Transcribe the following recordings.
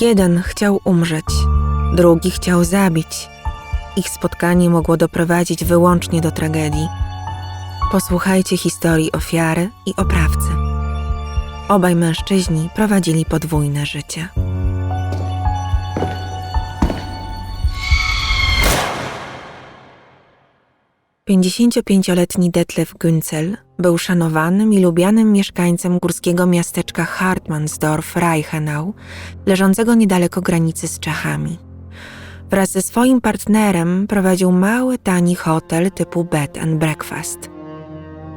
Jeden chciał umrzeć, drugi chciał zabić. Ich spotkanie mogło doprowadzić wyłącznie do tragedii. Posłuchajcie historii ofiary i oprawcy. Obaj mężczyźni prowadzili podwójne życie. Pięćdziesięciopięcioletni Detlef Günzel był szanowanym i lubianym mieszkańcem górskiego miasteczka Hartmannsdorf-Reichenau, leżącego niedaleko granicy z Czechami. Wraz ze swoim partnerem prowadził mały, tani hotel typu bed and breakfast.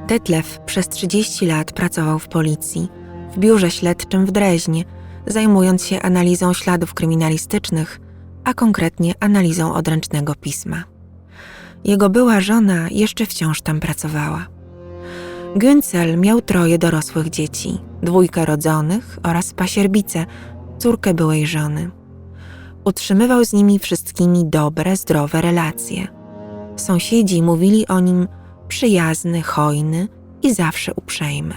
Detlef przez 30 lat pracował w policji, w biurze śledczym w Dreźnie, zajmując się analizą śladów kryminalistycznych, a konkretnie analizą odręcznego pisma. Jego była żona jeszcze wciąż tam pracowała. Günzel miał troje dorosłych dzieci, dwójkę rodzonych oraz pasierbicę, córkę byłej żony. Utrzymywał z nimi wszystkimi dobre, zdrowe relacje. Sąsiedzi mówili o nim przyjazny, hojny i zawsze uprzejmy.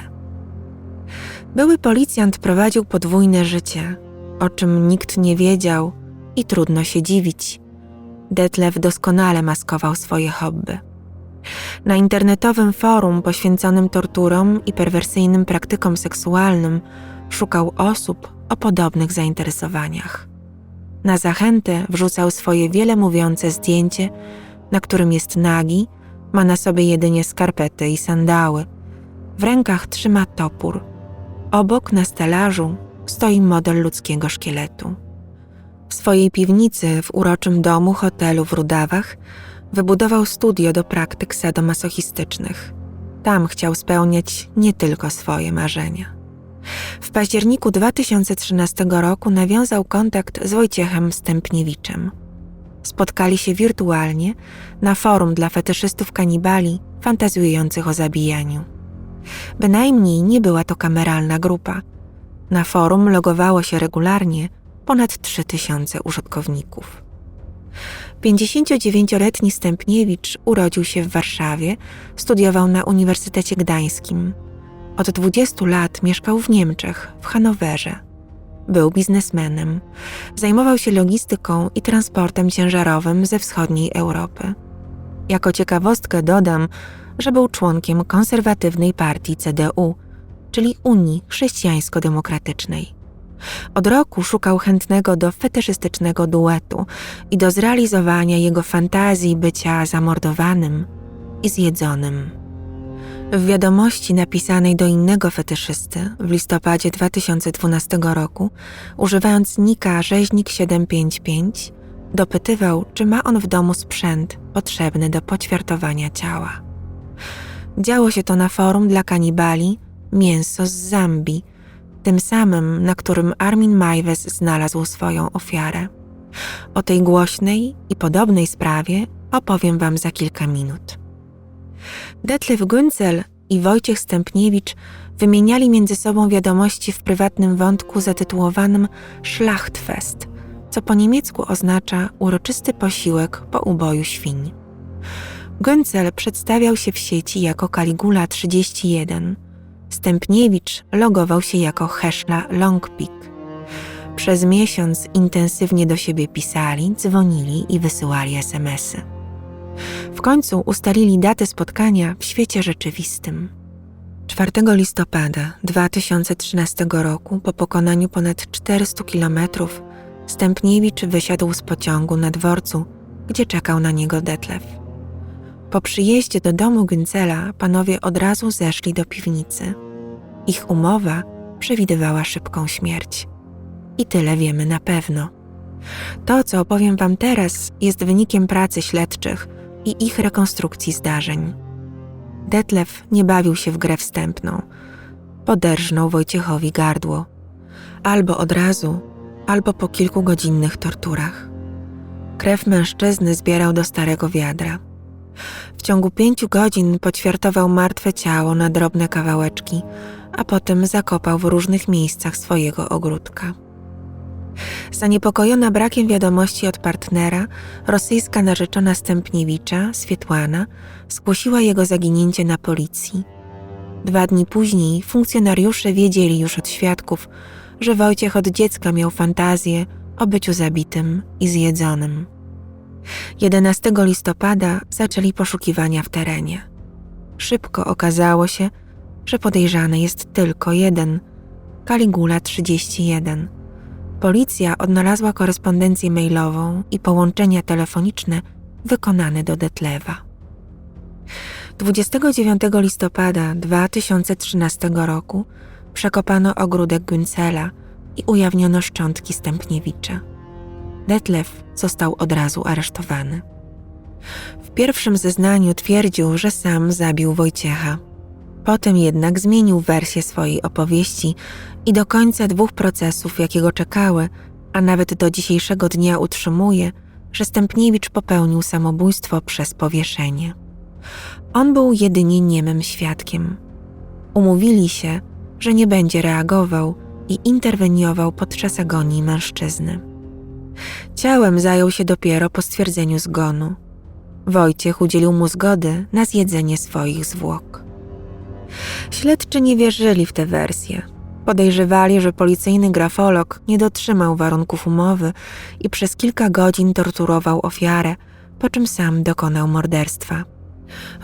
Były policjant prowadził podwójne życie, o czym nikt nie wiedział i trudno się dziwić. Detlef doskonale maskował swoje hobby. Na internetowym forum poświęconym torturom i perwersyjnym praktykom seksualnym szukał osób o podobnych zainteresowaniach. Na zachętę wrzucał swoje wiele mówiące zdjęcie, na którym jest nagi, ma na sobie jedynie skarpety i sandały. W rękach trzyma topór. Obok na stelażu stoi model ludzkiego szkieletu. W swojej piwnicy w uroczym domu hotelu w Rudawach wybudował studio do praktyk sadomasochistycznych. Tam chciał spełniać nie tylko swoje marzenia. W październiku 2013 roku nawiązał kontakt z Wojciechem Stępniewiczem. Spotkali się wirtualnie na forum dla fetyszystów kanibali fantazjujących o zabijaniu. Bynajmniej nie była to kameralna grupa. Na forum logowało się regularnie ponad 3000 użytkowników. 59-letni Stępniewicz urodził się w Warszawie, studiował na Uniwersytecie Gdańskim. Od 20 lat mieszkał w Niemczech, w Hanowerze. Był biznesmenem. Zajmował się logistyką i transportem ciężarowym ze wschodniej Europy. Jako ciekawostkę dodam, że był członkiem konserwatywnej partii CDU, czyli Unii Chrześcijańsko-Demokratycznej. Od roku szukał chętnego do fetyszystycznego duetu i do zrealizowania jego fantazji bycia zamordowanym i zjedzonym. W wiadomości napisanej do innego fetyszysty w listopadzie 2012 roku, używając nika rzeźnik755, dopytywał, czy ma on w domu sprzęt potrzebny do poćwiartowania ciała. Działo się to na forum dla kanibali Mięso z Zambii, tym samym, na którym Armin Majwes znalazł swoją ofiarę. O tej głośnej i podobnej sprawie opowiem Wam za kilka minut. Detlef Günzel i Wojciech Stępniewicz wymieniali między sobą wiadomości w prywatnym wątku zatytułowanym Schlachtfest, co po niemiecku oznacza uroczysty posiłek po uboju świń. Günzel przedstawiał się w sieci jako Kaligula 31, Stępniewicz logował się jako Heszla Longpik. Przez miesiąc intensywnie do siebie pisali, dzwonili i wysyłali SMSy. W końcu ustalili datę spotkania w świecie rzeczywistym. 4 listopada 2013 roku, po pokonaniu ponad 400 kilometrów, Stępniewicz wysiadł z pociągu na dworcu, gdzie czekał na niego Detlef. Po przyjeździe do domu Güncela panowie od razu zeszli do piwnicy. Ich umowa przewidywała szybką śmierć. I tyle wiemy na pewno. To, co opowiem Wam teraz, jest wynikiem pracy śledczych i ich rekonstrukcji zdarzeń. Detlef nie bawił się w grę wstępną. Poderżnął Wojciechowi gardło. Albo od razu, albo po kilkugodzinnych torturach. Krew mężczyzny zbierał do starego wiadra. W ciągu pięciu godzin poćwiartował martwe ciało na drobne kawałeczki, a potem zakopał w różnych miejscach swojego ogródka. Zaniepokojona brakiem wiadomości od partnera, rosyjska narzeczona Stępniewicza, Swietłana, zgłosiła jego zaginięcie na policji. Dwa dni później funkcjonariusze wiedzieli już od świadków, że Wojciech od dziecka miał fantazję o byciu zabitym i zjedzonym. 11 listopada zaczęli poszukiwania w terenie. Szybko okazało się, że podejrzany jest tylko jeden Kaligula 31. Policja odnalazła korespondencję mailową i połączenia telefoniczne wykonane do Detlewa. 29 listopada 2013 roku przekopano ogródek Güncela i ujawniono szczątki Stępniewicza. Detlew został od razu aresztowany. W pierwszym zeznaniu twierdził, że sam zabił Wojciecha. Potem jednak zmienił wersję swojej opowieści i do końca dwóch procesów, jakiego czekały, a nawet do dzisiejszego dnia utrzymuje, że Stępniewicz popełnił samobójstwo przez powieszenie. On był jedynie niemym świadkiem. Umówili się, że nie będzie reagował i interweniował podczas agonii mężczyzny. Ciałem zajął się dopiero po stwierdzeniu zgonu. Wojciech udzielił mu zgody na zjedzenie swoich zwłok. Śledczy nie wierzyli w tę wersję. Podejrzewali, że policyjny grafolog nie dotrzymał warunków umowy i przez kilka godzin torturował ofiarę, po czym sam dokonał morderstwa.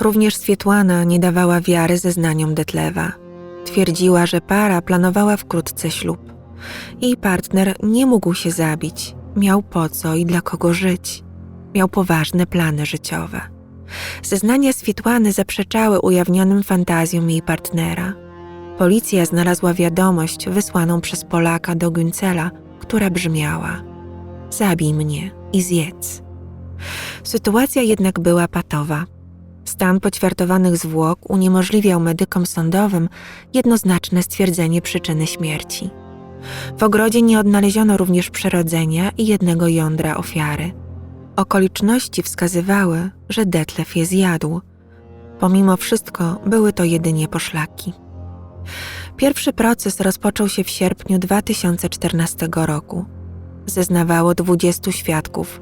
Również Swietłana nie dawała wiary zeznaniom Detlewa. Twierdziła, że para planowała wkrótce ślub. Jej partner nie mógł się zabić, miał po co i dla kogo żyć. Miał poważne plany życiowe. Zeznania Swietłany zaprzeczały ujawnionym fantazjom jej partnera. Policja znalazła wiadomość wysłaną przez Polaka do Güncela, która brzmiała: Zabij mnie i zjedz. Sytuacja jednak była patowa. Stan poćwiartowanych zwłok uniemożliwiał medykom sądowym jednoznaczne stwierdzenie przyczyny śmierci. W ogrodzie nie odnaleziono również przerodzenia i jednego jądra ofiary. Okoliczności wskazywały, że Detlef je zjadł. Pomimo wszystko były to jedynie poszlaki. Pierwszy proces rozpoczął się w sierpniu 2014 roku. Zeznawało 20 świadków,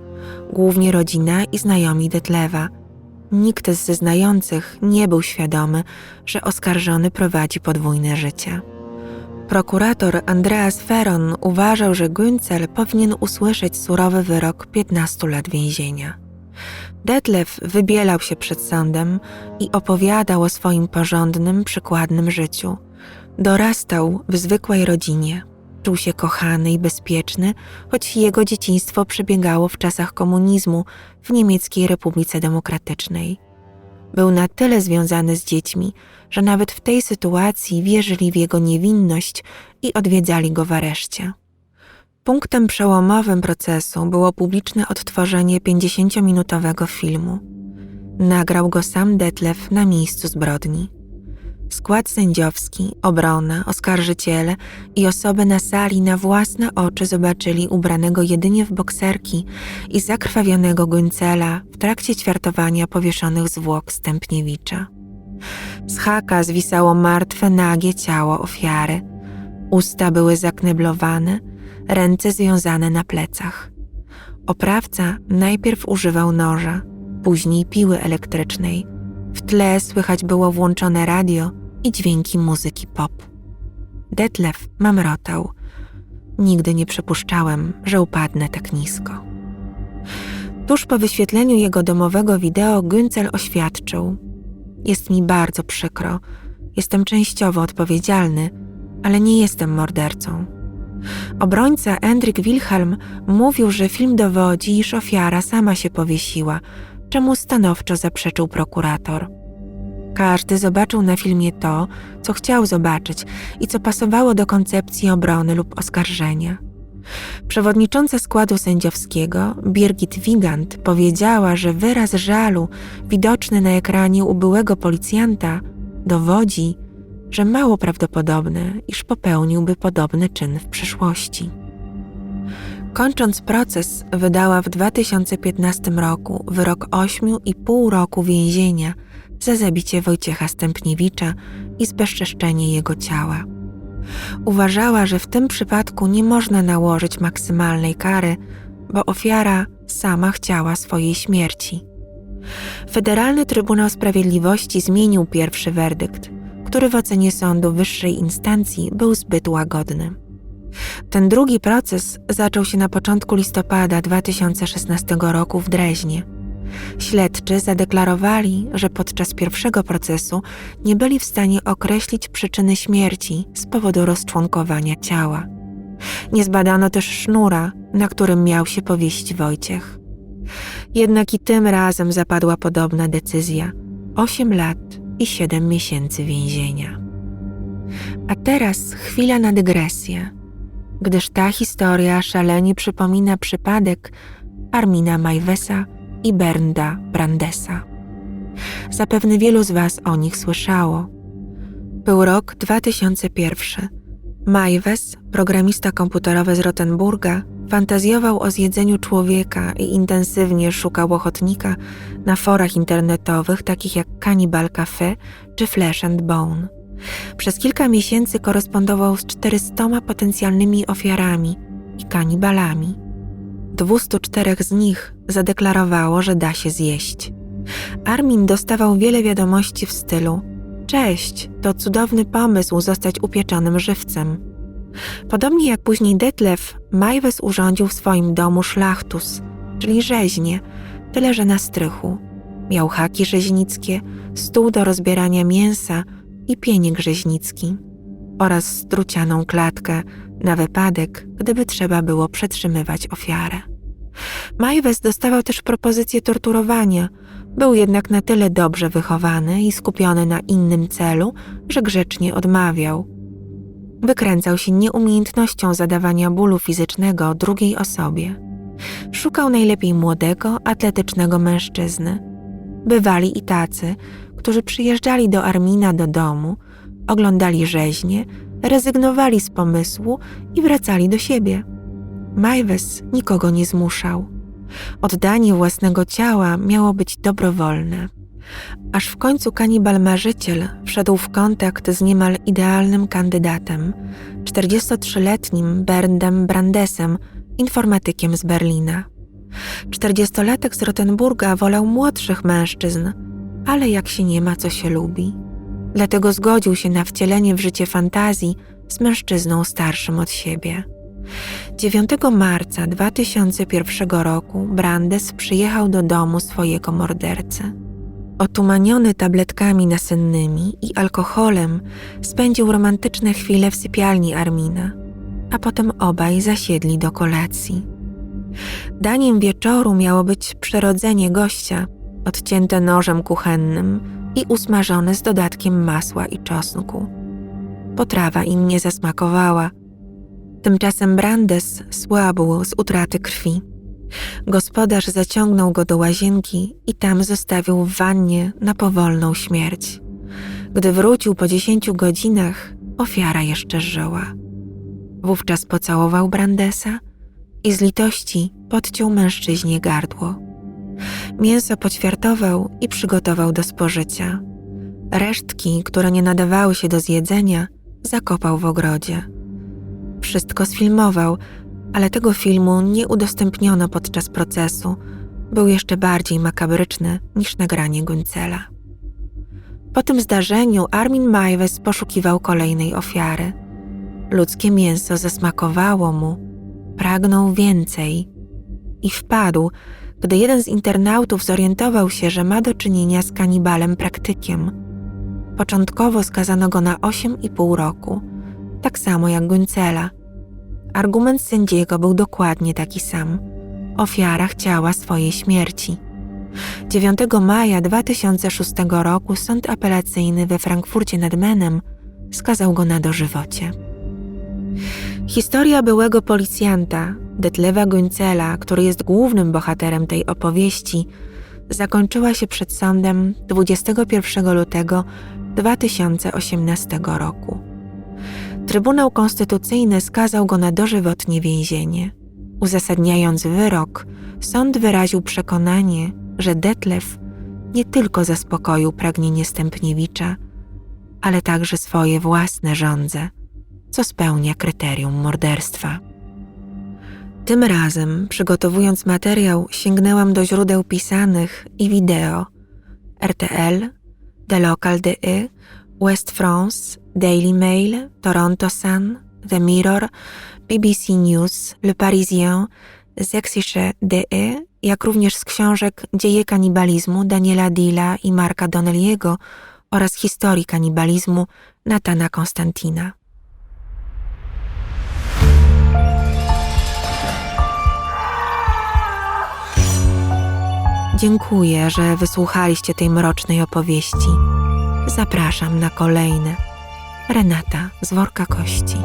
głównie rodzina i znajomi Detlewa. Nikt z zeznających nie był świadomy, że oskarżony prowadzi podwójne życie. Prokurator Andreas Ferron uważał, że Günzel powinien usłyszeć surowy wyrok 15 lat więzienia. Detlef wybielał się przed sądem i opowiadał o swoim porządnym, przykładnym życiu. Dorastał w zwykłej rodzinie. Czuł się kochany i bezpieczny, choć jego dzieciństwo przebiegało w czasach komunizmu w Niemieckiej Republice Demokratycznej. Był na tyle związany z dziećmi, że nawet w tej sytuacji wierzyli w jego niewinność i odwiedzali go w areszcie. Punktem przełomowym procesu było publiczne odtworzenie 50-minutowego filmu. Nagrał go sam Detlef na miejscu zbrodni. Skład sędziowski, obrona, oskarżyciele i osoby na sali na własne oczy zobaczyli ubranego jedynie w bokserki i zakrwawionego Güncela w trakcie ćwiartowania powieszonych zwłok Stępniewicza. Z haka zwisało martwe, nagie ciało ofiary. Usta były zakneblowane, ręce związane na plecach. Oprawca najpierw używał noża, później piły elektrycznej. W tle słychać było włączone radio i dźwięki muzyki pop. Detlef mamrotał. Nigdy nie przypuszczałem, że upadnę tak nisko. Tuż po wyświetleniu jego domowego wideo Güncel oświadczył: Jest mi bardzo przykro. Jestem częściowo odpowiedzialny, ale nie jestem mordercą. Obrońca Endrik Wilhelm mówił, że film dowodzi, iż ofiara sama się powiesiła, czemu stanowczo zaprzeczył prokurator. Każdy zobaczył na filmie to, co chciał zobaczyć i co pasowało do koncepcji obrony lub oskarżenia. Przewodnicząca składu sędziowskiego, Birgit Wigand, powiedziała, że wyraz żalu widoczny na ekranie u byłego policjanta dowodzi, że mało prawdopodobne, iż popełniłby podobny czyn w przyszłości. Kończąc proces, wydała w 2015 roku wyrok 8,5 roku więzienia za zabicie Wojciecha Stępniewicza i zbezczeszczenie jego ciała. Uważała, że w tym przypadku nie można nałożyć maksymalnej kary, bo ofiara sama chciała swojej śmierci. Federalny Trybunał Sprawiedliwości zmienił pierwszy werdykt, który w ocenie sądu wyższej instancji był zbyt łagodny. Ten drugi proces zaczął się na początku listopada 2016 roku w Dreźnie. Śledczy zadeklarowali, że podczas pierwszego procesu nie byli w stanie określić przyczyny śmierci z powodu rozczłonkowania ciała. Nie zbadano też sznura, na którym miał się powiesić Wojciech. Jednak i tym razem zapadła podobna decyzja: 8 lat i 7 miesięcy więzienia. A teraz chwila na dygresję, gdyż ta historia szalenie przypomina przypadek Armina Majwesa i Bernda Brandesa. Zapewne wielu z Was o nich słyszało. Był rok 2001. Majwes, programista komputerowy z Rottenburga, fantazjował o zjedzeniu człowieka i intensywnie szukał ochotnika na forach internetowych takich jak Cannibal Cafe czy Flesh and Bone. Przez kilka miesięcy korespondował z 400 potencjalnymi ofiarami i kanibalami. 204 z nich zadeklarowało, że da się zjeść. Armin dostawał wiele wiadomości w stylu: Cześć, to cudowny pomysł zostać upieczonym żywcem. Podobnie jak później Detlef, Majwes urządził w swoim domu szlachtus, czyli rzeźnię, tyle że na strychu. Miał haki rzeźnickie, stół do rozbierania mięsa i pienik rzeźnicki oraz strucianą klatkę na wypadek, gdyby trzeba było przetrzymywać ofiarę. Majwes dostawał też propozycję torturowania, był jednak na tyle dobrze wychowany i skupiony na innym celu, że grzecznie odmawiał. Wykręcał się nieumiejętnością zadawania bólu fizycznego drugiej osobie. Szukał najlepiej młodego, atletycznego mężczyzny. Bywali i tacy, którzy przyjeżdżali do Armina do domu, oglądali rzeźnie, rezygnowali z pomysłu i wracali do siebie. Majwes nikogo nie zmuszał. Oddanie własnego ciała miało być dobrowolne. Aż w końcu kanibal marzyciel wszedł w kontakt z niemal idealnym kandydatem, 43-letnim Berndem Brandesem, informatykiem z Berlina. 40-latek z Rottenburga wolał młodszych mężczyzn, ale jak się nie ma, co się lubi. Dlatego zgodził się na wcielenie w życie fantazji z mężczyzną starszym od siebie. 9 marca 2001 roku Brandes przyjechał do domu swojego mordercy. Otumaniony tabletkami nasennymi i alkoholem, spędził romantyczne chwile w sypialni Armina, a potem obaj zasiedli do kolacji. Daniem wieczoru miało być przerodzenie gościa, odcięte nożem kuchennym i usmażone z dodatkiem masła i czosnku. Potrawa im nie zasmakowała. Tymczasem Brandes słabł z utraty krwi. Gospodarz zaciągnął go do łazienki i tam zostawił w wannie na powolną śmierć. Gdy wrócił po dziesięciu godzinach, ofiara jeszcze żyła. Wówczas pocałował Brandesa i z litości podciął mężczyźnie gardło. Mięso poćwiartował i przygotował do spożycia. Resztki, które nie nadawały się do zjedzenia, zakopał w ogrodzie. Wszystko sfilmował, ale tego filmu nie udostępniono podczas procesu. Był jeszcze bardziej makabryczny niż nagranie Guncela. Po tym zdarzeniu Armin Majwes poszukiwał kolejnej ofiary. Ludzkie mięso zasmakowało mu, pragnął więcej i wpadł, gdy jeden z internautów zorientował się, że ma do czynienia z kanibalem praktykiem. Początkowo skazano go na 8,5 roku, tak samo jak Guncela – Argument sędziego był dokładnie taki sam. Ofiara chciała swojej śmierci. 9 maja 2006 roku sąd apelacyjny we Frankfurcie nad Menem skazał go na dożywocie. Historia byłego policjanta, Detlewa Guncela, który jest głównym bohaterem tej opowieści, zakończyła się przed sądem 21 lutego 2018 roku. Trybunał Konstytucyjny skazał go na dożywotnie więzienie. Uzasadniając wyrok, sąd wyraził przekonanie, że Detlef nie tylko zaspokoił pragnienie Stępniewicza, ale także swoje własne żądze, co spełnia kryterium morderstwa. Tym razem, przygotowując materiał, sięgnęłam do źródeł pisanych i wideo RTL, The Local DE, West France, Daily Mail, Toronto Sun, The Mirror, BBC News, Le Parisien, Sächsische DE, jak również z książek Dzieje kanibalizmu Daniela Dilla i Marka Donnelly'ego oraz Historii kanibalizmu Natana Konstantina. Dziękuję, że wysłuchaliście tej mrocznej opowieści. Zapraszam na kolejne. Renata z worka kości.